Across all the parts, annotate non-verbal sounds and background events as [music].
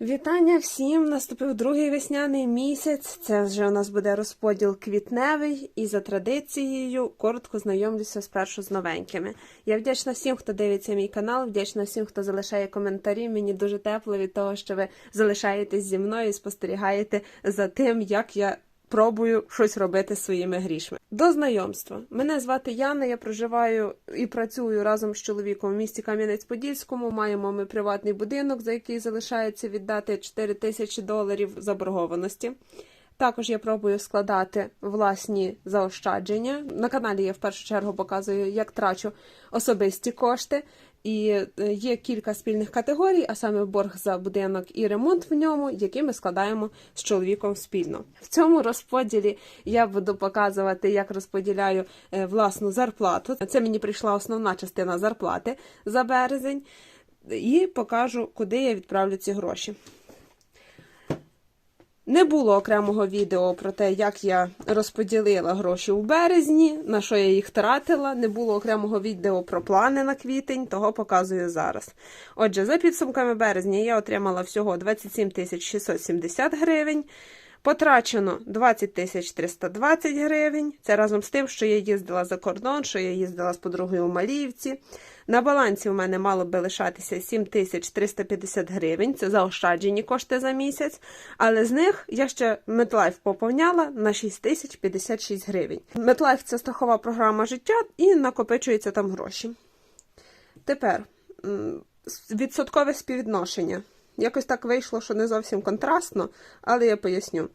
Вітання всім! Наступив другий весняний місяць. Це вже у нас буде розподіл квітневий, і за традицією коротко знайомлюся спершу з новенькими. Я вдячна всім, хто дивиться мій канал, вдячна всім, хто залишає коментарі. Мені дуже тепло від того, що ви залишаєтесь зі мною і спостерігаєте за тим, як я пробую щось робити своїми грішми. До знайомства. Мене звати Яна. Я проживаю і працюю разом з чоловіком в місті Кам'янець-Подільському. Маємо ми приватний будинок, за який залишається віддати 4 тисячі доларів заборгованості. Також я пробую складати власні заощадження. На каналі я в першу чергу показую, як трачу особисті кошти. І е, є кілька спільних категорій, а саме борг за будинок і ремонт в ньому, які ми складаємо з чоловіком спільно. В цьому розподілі я буду показувати, як розподіляю е, власну зарплату. Це мені прийшла основна частина зарплати за березень, і покажу, куди я відправлю ці гроші. Не було окремого відео про те, як я розподілила гроші у березні, на що я їх тратила. Не було окремого відео про плани на квітень, того показую зараз. Отже, за підсумками березня я отримала всього 27 тисяч 670 гривень. Потрачено 20 тисяч 320 гривень. Це разом з тим, що я їздила за кордон, що я їздила з подругою у Маліївці. На балансі у мене мало би лишатися 7 тисяч 350 гривень. Це заощаджені кошти за місяць. Але з них я ще MetLife поповняла на 6 тисяч 56 гривень. MetLife – це страхова програма життя і накопичуються там гроші. Тепер відсоткове співвідношення. Якось так вийшло, що не зовсім контрастно, але я поясню.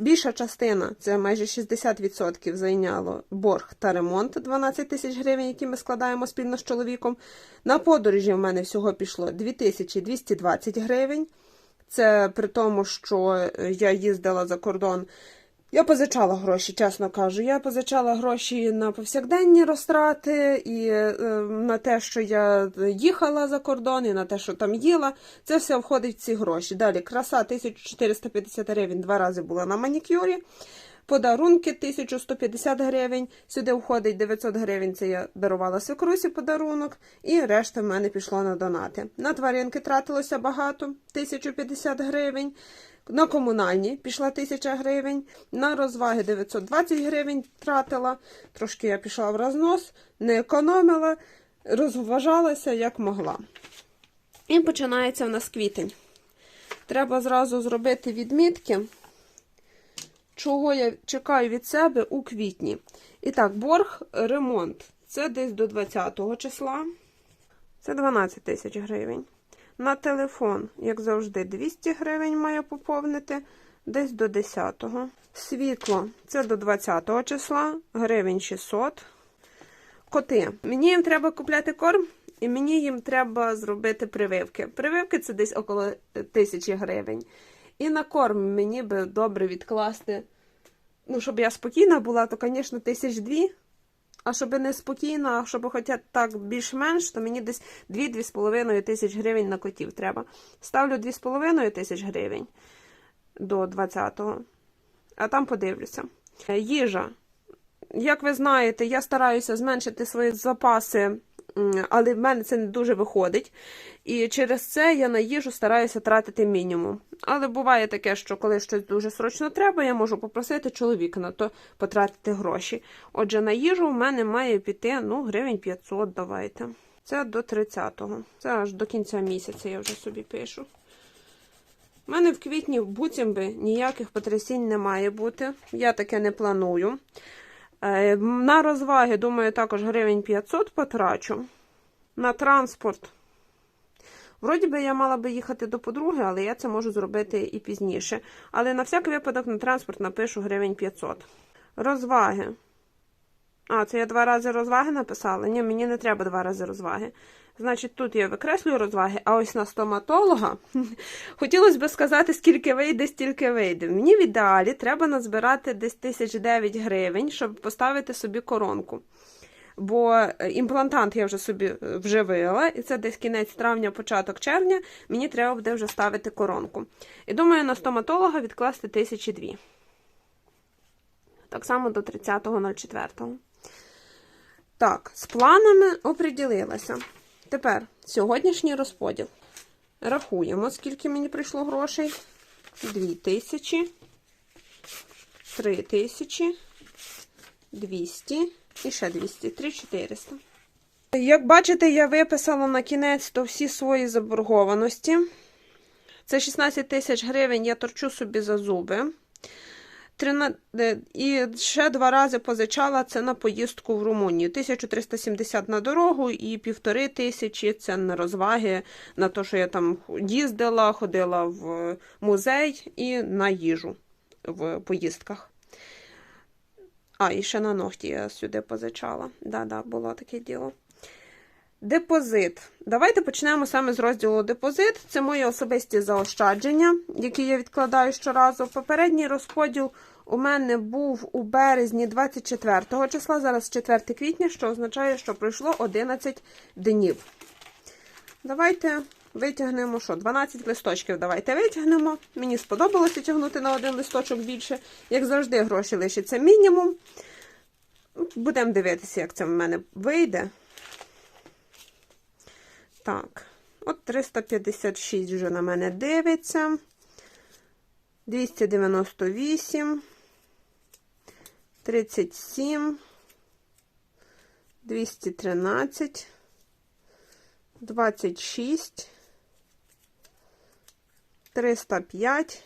Більша частина, це майже 60% зайняло борг та ремонт 12 тисяч гривень, які ми складаємо спільно з чоловіком. На подорожі в мене всього пішло 2220 гривень. Це при тому, що я їздила за кордон. Я позичала гроші, чесно кажу. Я позичала гроші на повсякденні розтрати і е, на те, що я їхала за кордон, і на те, що там їла. Це все входить в ці гроші. Далі краса 1450 гривень два рази була на манікюрі. Подарунки 1150 гривень. Сюди входить 900 гривень. Це я дарувала свекрусі подарунок, і решта в мене пішло на донати. На тваринки тратилося багато 1050 гривень. На комунальні пішла 1000 гривень, на розваги 920 гривень тратила. Трошки я пішла в рознос, не економила, розважалася як могла. І починається в нас квітень. Треба зразу зробити відмітки, чого я чекаю від себе у квітні. І так, борг, ремонт. Це десь до 20 числа. Це 12 тисяч гривень. На телефон, як завжди, 200 гривень маю поповнити, десь до 10-го. Світло це до 20 числа, гривень 600. Коти. Мені їм треба купляти корм, і мені їм треба зробити прививки. Прививки це десь около тисячі гривень. І на корм мені би добре відкласти. Ну, щоб я спокійна була, то, звісно, тисяч дві. А щоб не спокійно, а щоб хоча так більш-менш, то мені десь 2-2,5 тисяч гривень на котів треба. Ставлю 2,5 тисяч гривень до 20-го, а там подивлюся. Їжа. Як ви знаєте, я стараюся зменшити свої запаси, але в мене це не дуже виходить. І через це я на їжу стараюся тратити мінімум. Але буває таке, що коли щось дуже срочно треба, я можу попросити чоловіка на то потратити гроші. Отже, на їжу в мене має піти ну, гривень 500, давайте. Це до 30-го. Це аж до кінця місяця я вже собі пишу. У мене в квітні буцім би ніяких потрясінь не має бути. Я таке не планую. Е, На розваги, думаю, також гривень 500 потрачу. На транспорт. Вроді би, я мала би їхати до подруги, але я це можу зробити і пізніше. Але на всякий випадок на транспорт напишу гривень 500. Розваги. А, це я два рази розваги написала? Ні, мені не треба два рази розваги. Значить, тут я викреслюю розваги, а ось на стоматолога [laughs] хотілося б сказати, скільки вийде, стільки вийде. Мені в ідеалі треба назбирати десь 1009 гривень, щоб поставити собі коронку. Бо імплантант я вже собі вживила, і це десь кінець травня, початок червня, мені треба буде вже ставити коронку. І думаю, на стоматолога відкласти 1002. Так само до 30.04. Так, з планами оприділилася. Тепер сьогоднішній розподіл. Рахуємо, скільки мені прийшло грошей. 2 тисячі, 3 тисячі, 200 і ще 200, 3 400. Як бачите, я виписала на кінець то всі свої заборгованості. Це 16 тисяч гривень я торчу собі за зуби. Е, І ще два рази позичала це на поїздку в Румунію. 1370 на дорогу і півтори тисячі це на розваги, на те, що я там їздила, ходила в музей і на їжу в поїздках. А, і ще на ногті я сюди позичала. Да-да, було таке діло. Депозит. Давайте почнемо саме з розділу депозит. Це мої особисті заощадження, які я відкладаю щоразу. Попередній розподіл у мене був у березні 24 числа, зараз 4 квітня, що означає, що пройшло 11 днів. Давайте витягнемо що? 12 листочків. Давайте витягнемо. Мені сподобалося тягнути на один листочок більше. Як завжди, гроші лишиться мінімум. Будемо дивитися, як це в мене вийде. Так, от 356 вже на мене дивиться. 298, 37, 213, 26, 305,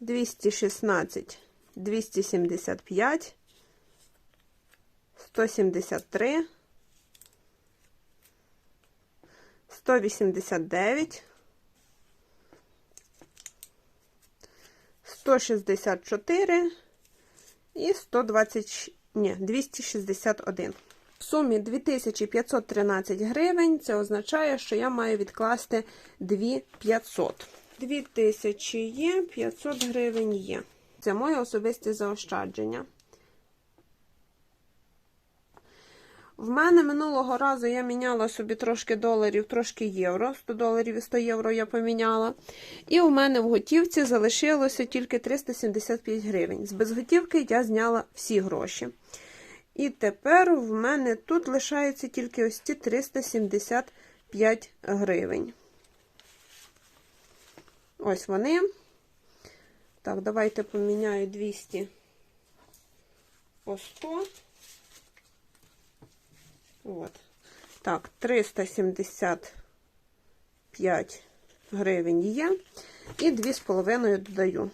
216, 275, 173, 189, 164 і 120, ні, 261. В сумі 2513 гривень. Це означає, що я маю відкласти 2500. 2000 є, 500 гривень є. Це моє особисте заощадження. В мене минулого разу я міняла собі трошки доларів, трошки євро. 100 доларів і 100 євро я поміняла. І у мене в готівці залишилося тільки 375 гривень. З безготівки я зняла всі гроші. І тепер в мене тут лишається тільки ось ці 375 гривень. Ось вони. Так, давайте поміняю 200 по 100. От. Так, 375 гривень є. І 2,5 додаю.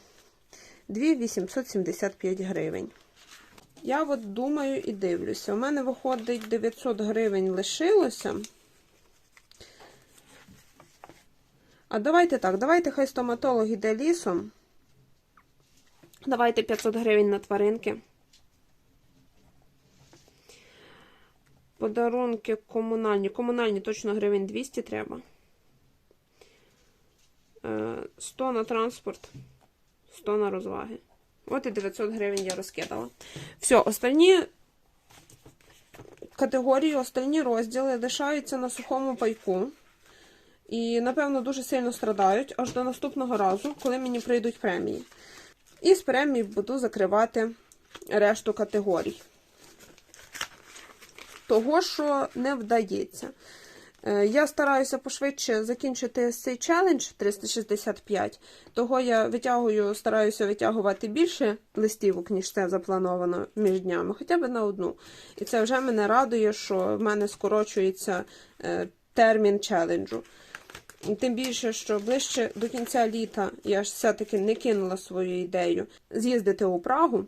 2,875 гривень. Я от думаю і дивлюся. У мене виходить 900 гривень лишилося. А давайте так, давайте хай стоматолог іде лісом. Давайте 500 гривень на тваринки. Подарунки комунальні. Комунальні точно гривень 200 треба. Е, 100 на транспорт, 100 на розваги. От і 900 гривень я розкидала. Все, остальні категорії, остальні розділи лишаються на сухому пайку. І, напевно, дуже сильно страдають аж до наступного разу, коли мені прийдуть премії. І з премій буду закривати решту категорій того, що не вдається. Е, Я стараюся пошвидше закінчити цей челендж 365, того я витягую, стараюся витягувати більше листівок, ніж це заплановано між днями, хоча б на одну. І це вже мене радує, що в мене скорочується е, термін челенджу. Тим більше, що ближче до кінця літа я ж все-таки не кинула свою ідею з'їздити у Прагу.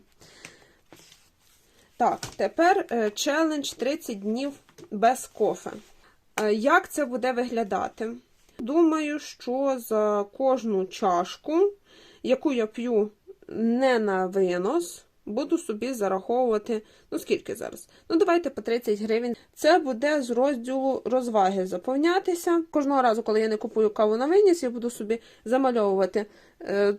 Так, тепер е, челендж 30 днів без кофе. Е, Як це буде виглядати? Думаю, що за кожну чашку, яку я п'ю не на винос, буду собі зараховувати. Ну, скільки зараз? Ну, давайте по 30 гривень. Це буде з розділу розваги заповнятися. Кожного разу, коли я не купую каву на виніс, я буду собі замальовувати е,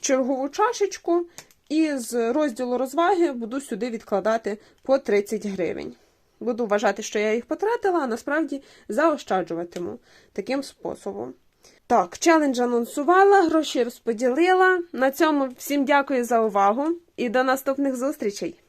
чергову чашечку. І з розділу розваги буду сюди відкладати по 30 гривень. Буду вважати, що я їх потратила, а насправді заощаджуватиму таким способом. Так, челендж анонсувала, гроші розподілила. На цьому всім дякую за увагу і до наступних зустрічей!